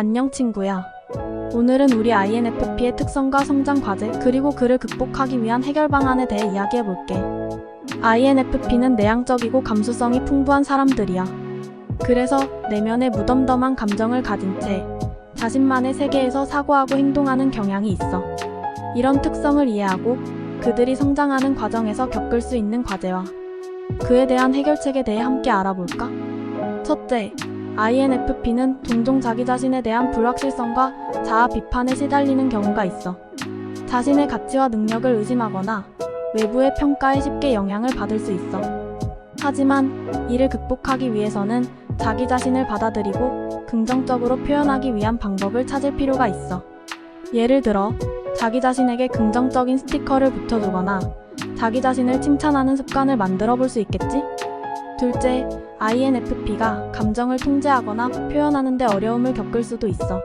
안녕 친구야. 오늘은 우리 INFP의 특성과 성장 과제, 그리고 그를 극복하기 위한 해결 방안에 대해 이야기해 볼게. INFP는 내향적이고 감수성이 풍부한 사람들이야. 그래서 내면에 무덤덤한 감정을 가진 채 자신만의 세계에서 사고하고 행동하는 경향이 있어. 이런 특성을 이해하고 그들이 성장하는 과정에서 겪을 수 있는 과제와 그에 대한 해결책에 대해 함께 알아볼까? 첫째, INFP는 종종 자기 자신에 대한 불확실성과 자아 비판에 시달리는 경우가 있어. 자신의 가치와 능력을 의심하거나 외부의 평가에 쉽게 영향을 받을 수 있어. 하지만 이를 극복하기 위해서는 자기 자신을 받아들이고 긍정적으로 표현하기 위한 방법을 찾을 필요가 있어. 예를 들어, 자기 자신에게 긍정적인 스티커를 붙여주거나 자기 자신을 칭찬하는 습관을 만들어 볼 수 있겠지? 둘째, INFP가 감정을 통제하거나 표현하는데 어려움을 겪을 수도 있어.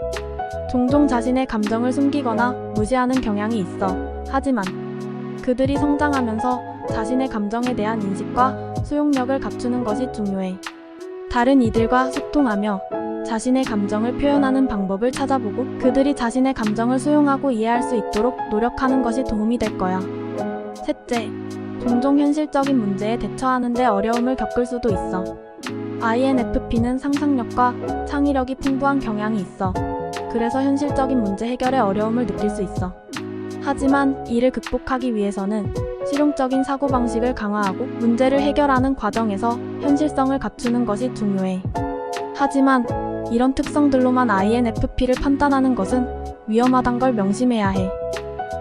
종종 자신의 감정을 숨기거나 무시하는 경향이 있어. 하지만 그들이 성장하면서 자신의 감정에 대한 인식과 수용력을 갖추는 것이 중요해. 다른 이들과 소통하며 자신의 감정을 표현하는 방법을 찾아보고 그들이 자신의 감정을 수용하고 이해할 수 있도록 노력하는 것이 도움이 될 거야. 셋째, 종종 현실적인 문제에 대처하는데 어려움을 겪을 수도 있어. INFP는 상상력과 창의력이 풍부한 경향이 있어. 그래서 현실적인 문제 해결에 어려움을 느낄 수 있어. 하지만 이를 극복하기 위해서는 실용적인 사고방식을 강화하고 문제를 해결하는 과정에서 현실성을 갖추는 것이 중요해. 하지만 이런 특성들로만 INFP를 판단하는 것은 위험하단 걸 명심해야 해.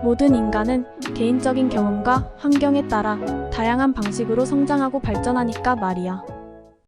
모든 인간은 개인적인 경험과 환경에 따라 다양한 방식으로 성장하고 발전하니까 말이야.